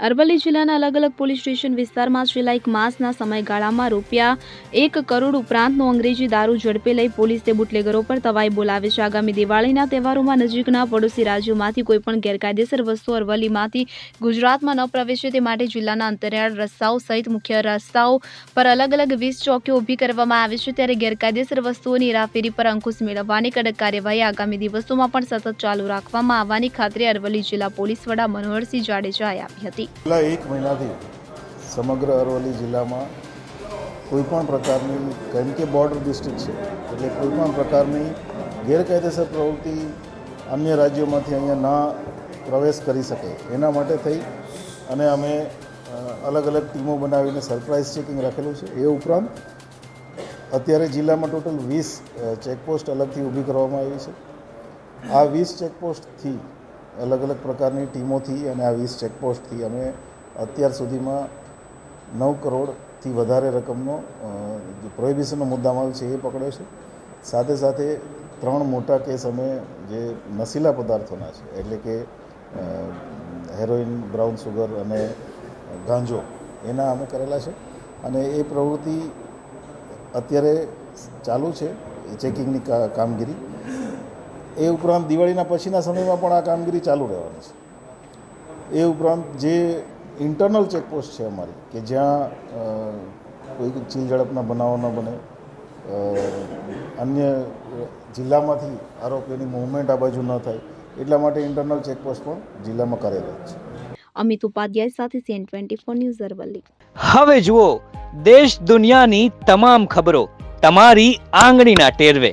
અરવલ્લી જિલ્લાના અલગ અલગ પોલીસ સ્ટેશન વિસ્તારમાં છેલ્લા એક માસના સમયગાળામાં રૂપિયા એક કરોડ ઉપરાંતનો અંગ્રેજી દારૂ ઝડપે લઈ પોલીસે બુટલેગરો પર તવાઈ બોલાવે છે. આગામી દિવાળીના તહેવારોમાં નજીકના પડોશી રાજ્યોમાંથી કોઈપણ ગેરકાયદેસર વસ્તુ અરવલ્લીમાંથી ગુજરાતમાં ન પ્રવેશે તે માટે જિલ્લાના અંતરિયાળ રસ્તાઓ સહિત મુખ્ય રસ્તાઓ પર અલગ અલગ વીસ ચોકીઓ ઊભી કરવામાં આવી છે. ત્યારે ગેરકાયદેસર વસ્તુઓની હેરાફેરી પર અંકુશ મેળવવાની કડક કાર્યવાહી આગામી દિવસોમાં પણ સતત ચાલુ રાખવામાં આવવાની ખાતરી અરવલ્લી જિલ્લા પોલીસ વડા મનોહરસિંહ જાડેજાએ આપી હતી. છેલ્લા એક મહિનાથી સમગ્ર અરવલ્લી જિલ્લામાં કોઈપણ પ્રકારની, કેમ કે બોર્ડર ડિસ્ટ્રિક્ટ છે, એટલે કોઈપણ પ્રકારની ગેરકાયદેસર પ્રવૃત્તિ અન્ય રાજ્યોમાંથી અહીંયા ના પ્રવેશ કરી શકે. એના માટે થઈ અને અમે અલગ અલગ ટીમો બનાવીને સરપ્રાઇઝ ચેકિંગ રાખેલું છે. એ ઉપરાંત અત્યારે જિલ્લામાં ટોટલ વીસ ચેકપોસ્ટ અલગથી ઊભી કરવામાં આવી છે. આ વીસ ચેકપોસ્ટથી અલગ અલગ પ્રકારની ટીમોથી અને આ વીસ ચેકપોસ્ટથી અમે અત્યાર સુધીમાં નવ કરોડથી વધારે રકમનો જે પ્રોહિબિશનનો મુદ્દામાલ છે એ પકડ્યો છે. સાથે સાથે ત્રણ મોટા કેસ અમે જે નશીલા પદાર્થોના છે, એટલે કે હેરોઇન બ્રાઉન સુગર અને ગાંજો, એના અમે કરેલા છે. અને એ પ્રવૃત્તિ અત્યારે ચાલુ છે, ચેકિંગની કામગીરી. એ ઉપરાંત દિવાળીના પછીના સમયમાં પણ આ કામગીરી ચાલુ રહેવાની છે. એ ઉપરાંત જે ઇન્ટરનલ ચેકપોસ્ટ છે અમારી કે જ્યાં કોઈ ચીલ ઝડપના બનાવો ન બને અન્ય જિલ્લામાંથી આરોપીઓની મૂવમેન્ટ આ બાજુ ન થાય એટલા માટે ઇન્ટરનલ ચેકપોસ્ટ પણ જિલ્લામાં કાર્યરત છે. અમિત ઉપાધ્યાય સાથે CN twenty four news Aravalli. હવે જુઓ દેશ દુનિયાની તમામ ખબરો તમારી આંગળીના ટેરવે.